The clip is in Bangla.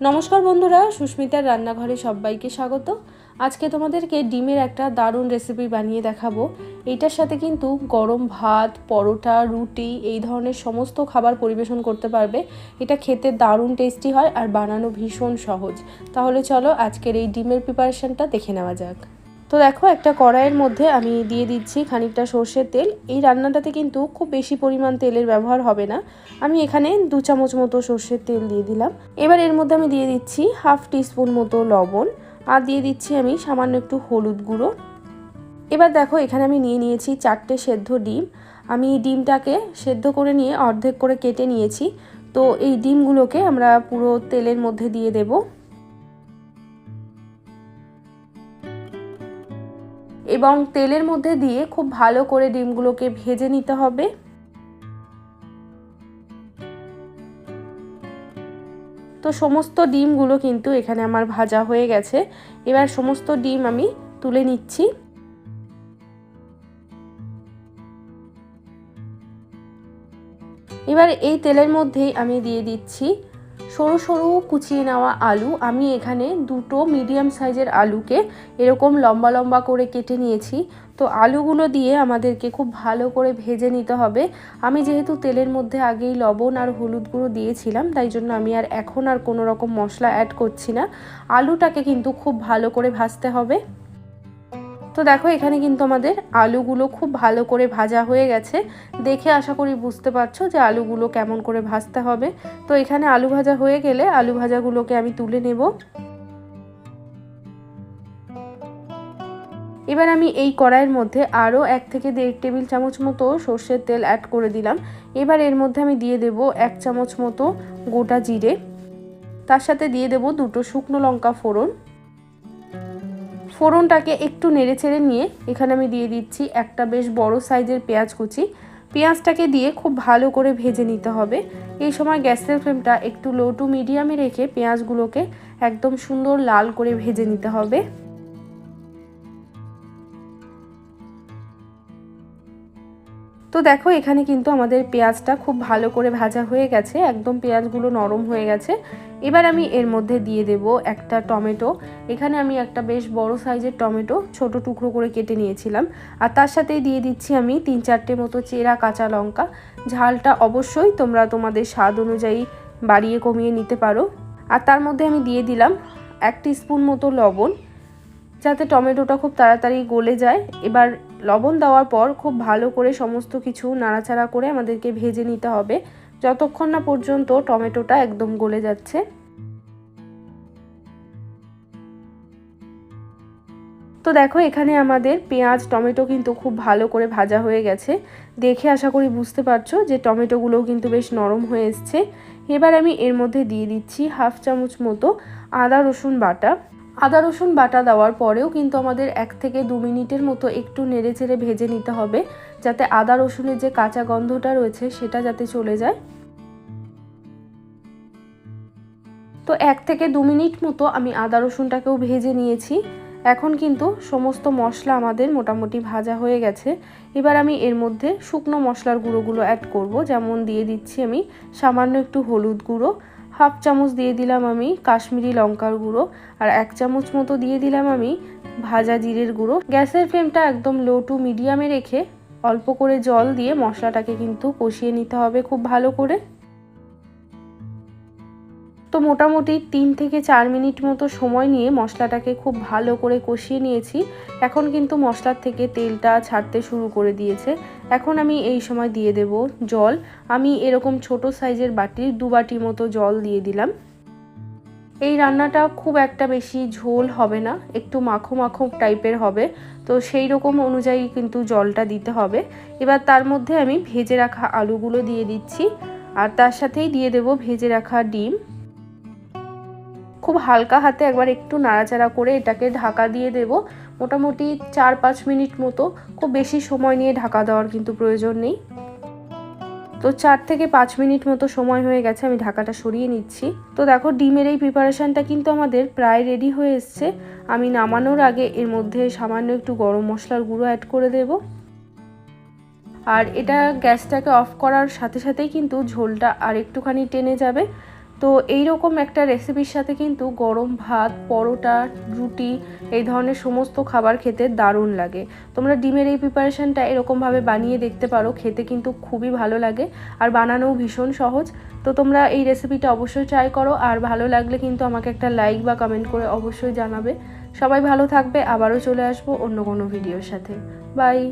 নমস্কার বন্ধুরা, সুস্মিতার রান্নাঘরে সবাইকে স্বাগত। আজকে তোমাদেরকে ডিমের একটা দারুণ রেসিপি বানিয়ে দেখাবো। এইটার সাথে কিন্তু গরম ভাত, পরোটা, রুটি এই ধরনের সমস্ত খাবার পরিবেশন করতে পারবে। এটা খেতে দারুণ টেস্টি হয় আর বানানো ভীষণ সহজ। তাহলে চলো আজকের এই ডিমের প্রিপারেশানটা দেখে নেওয়া যাক। তো দেখো, একটা কড়াইয়ের মধ্যে আমি দিয়ে দিচ্ছি খানিকটা সর্ষের তেল। এই রান্নাটাতে কিন্তু খুব বেশি পরিমাণ তেলের ব্যবহার হবে না। আমি এখানে দু চামচ মতো সর্ষের তেল দিয়ে দিলাম। এবার এর মধ্যে আমি দিয়ে দিচ্ছি হাফ টিস্পুন মতো লবণ। আর দিয়ে দিচ্ছি আমি সামান্য একটু হলুদ গুঁড়ো। এবার দেখো, এখানে আমি নিয়ে নিয়েছি চারটে সেদ্ধ ডিম। আমি ডিমটাকে সেদ্ধ করে নিয়ে অর্ধেক করে কেটে নিয়েছি। তো এই ডিমগুলোকে আমরা পুরো তেলের মধ্যে দিয়ে দেবো। এবং তেলের মধ্যে দিয়ে খুব ভালো করে ডিমগুলোকে ভেজে নিতে হবে। তো সমস্ত ডিমগুলো কিন্তু এখানে আমার ভাজা হয়ে গেছে। এবার সমস্ত ডিম আমি তুলে নিচ্ছি। এবার এই তেলের মধ্যেই আমি দিয়ে দিচ্ছি সরু সরু কুচিয়ে নেওয়া আলু। আমি এখানে দুটো মিডিয়াম সাইজের আলুকে এরকম লম্বা লম্বা করে কেটে নিয়েছি। তো আলুগুলো দিয়ে আমাদেরকে খুব ভালো করে ভেজে নিতে হবে। আমি যেহেতু তেলের মধ্যে আগেই লবণ আর হলুদ গুঁড়ো দিয়েছিলাম, তাই জন্য আমি আর এখন আর কোনো রকম মশলা অ্যাড করছি না। আলুটাকে কিন্তু খুব ভালো করে ভাজতে হবে। তো দেখো, এখানে কিন্তু আমাদের আলুগুলো খুব ভালো করে ভাজা হয়ে গেছে। দেখে আশা করি বুঝতে পারছ যে আলুগুলো কেমন করে ভাজতে হবে। তো এখানে আলু ভাজা হয়ে গেলে আলু ভাজাগুলোকে আমি তুলে নেব। এবার আমি এই কড়াইয়ের মধ্যে আরও এক থেকে দেড় টেবিল চামচ মতো সর্ষের তেল অ্যাড করে দিলাম। এবার এর মধ্যে আমি দিয়ে দেব এক চামচ মতো গোটা জিরে। তার সাথে দিয়ে দেব দুটো শুকনো লঙ্কা ফোড়ন। ফোড়নটাকে একটু নেড়ে ছেড়ে নিয়ে এখানে আমি দিয়ে দিচ্ছি একটা বেশ বড় সাইজের পেঁয়াজ কুচি। পেঁয়াজটাকে দিয়ে খুব ভালো করে ভেজে নিতে হবে। এই সময় গ্যাসের ফ্লেমটা একটু লো টু মিডিয়ামে রেখে পেঁয়াজগুলোকে একদম সুন্দর লাল করে ভেজে নিতে হবে। তো দেখো, এখানে কিন্তু আমাদের পেঁয়াজটা খুব ভালো করে ভাজা হয়ে গেছে, একদম পেঁয়াজগুলো নরম হয়ে গেছে। এবার আমি এর মধ্যে দিয়ে দেব একটা টমেটো। এখানে আমি একটা বেশ বড় সাইজের টমেটো, ছোট টুকরো করে কেটে নিয়েছিলাম। আর তার সাথেই দিয়ে দিচ্ছি আমি তিন চারটে মতো চেরা কাঁচা লঙ্কা। ঝালটা অবশ্যই তোমরা তোমাদের স্বাদ অনুযায়ী বাড়িয়ে কমিয়ে নিতে পারো। আর তার মধ্যে আমি দিয়ে দিলাম এক স্পুন মতো লবণ। যাতে টমেটোটা খুব তাড়াতাড়ি গলে যায়। এবার লবণ দেওয়ার পর খুব ভালো করে সমস্ত কিছু নাড়াচাড়া করে আমাদেরকে ভেজে নিতে হবে। যতক্ষণ না পর্যন্ত টমেটোটা একদম গলে যাচ্ছে। তো দেখো, এখানে আমাদের পেঁয়াজ, টমেটো কিন্তু খুব ভালো করে ভাজা হয়ে গেছে। দেখে আশা করি বুঝতে পারছ যে টমেটোগুলোও কিন্তু বেশ নরম হয়ে এসছে। এবার আমি এর মধ্যে দিয়ে দিচ্ছি হাফ চামচ মতো আদা রসুন বাটা। আদা, রসুন বাটা দেওয়ার পরেও কিন্তু আমাদের এক থেকে দু মিনিটের মতো একটু নেড়ে চেড়ে ভেজে নিতে হবে, যাতে আদা, রসুনের যে কাঁচা গন্ধটা রয়েছে সেটা যাতে চলে যায়। তো এক থেকে দু মিনিট মতো আমি আদা, রসুনটাকেও ভেজে নিয়েছি। এখন কিন্তু সমস্ত মশলা আমাদের মোটামুটি ভাজা হয়ে গেছে। এবার আমি এর মধ্যে শুকনো মশলার গুঁড়োগুলো অ্যাড করব, যেমন দিয়ে দিচ্ছি আমি সামান্য একটু হলুদ গুঁড়ো। হাফ চামচ দিয়ে দিলাম আমি কাশ্মীরি লঙ্কার গুঁড়ো আর এক চামচ মতো দিয়ে দিলাম আমি ভাজা জিরের গুঁড়ো। গ্যাসের ফ্লেমটা একদম লো টু মিডিয়ামে রেখে অল্প করে জল দিয়ে মশলাটাকে কিন্তু কষিয়ে নিতে হবে খুব ভালো করে। তো মোটামুটি তিন থেকে চার মিনিট মতো সময় নিয়ে মশলাটাকে খুব ভালো করে কষিয়ে নিয়েছি। এখন কিন্তু মশলার থেকে তেলটা ছাড়তে শুরু করে দিয়েছে। এখন আমি এই সময় দিয়ে দেব জল। আমি এরকম ছোট সাইজের বাটির দু বাটি মতো জল দিয়ে দিলাম। এই রান্নাটা খুব একটা বেশি ঝোল হবে না, একটু মাখো মাখো টাইপের হবে। তো সেই রকম অনুযায়ী কিন্তু জলটা দিতে হবে। এবার তার মধ্যে আমি ভেজে রাখা আলুগুলো দিয়ে দিচ্ছি। আর তার সাথেই দিয়ে দেব ভেজে রাখা ডিম। খুব হালকা হাতে একবার একটু নাড়াচাড়া করে এটাকে ঢাকা দিয়ে দেব। মোটামুটি চার পাঁচ মিনিট মতো। খুব বেশি সময় নিয়ে ঢাকা দেওয়ার কিন্তু প্রয়োজন নেই। তো চার থেকে পাঁচ মিনিট মতো সময় হয়ে গেছে, আমি ঢাকাটা সরিয়ে নিচ্ছি। তো দেখো, ডিমের এই প্রিপারেশানটা কিন্তু আমাদের প্রায় রেডি হয়ে এসছে। আমি নামানোর আগে এর মধ্যে সামান্য একটু গরম মশলার গুঁড়ো অ্যাড করে দেব। আর এটা গ্যাসটাকে অফ করার সাথে সাথেই কিন্তু ঝোলটা আর একটুখানি টেনে যাবে। তো এই রকম একটা রেসিপির সাথে কিন্তু গরম ভাত, পরোটা, রুটি এই ধরনের সমস্ত খাবার খেতে দারুণ লাগে। তোমরা ডিমের এই প্রিপারেশনটা এরকমভাবে বানিয়ে দেখতে পারো, খেতে কিন্তু খুবই ভালো লাগে আর বানানোও ভীষণ সহজ। তো তোমরা এই রেসিপিটা অবশ্যই ট্রাই করো আর ভালো লাগলে কিন্তু আমাকে একটা লাইক বা কমেন্ট করে অবশ্যই জানাবে। সবাই ভালো থাকবে, আবারও চলে আসব অন্য কোনো ভিডিওর সাথে। বাই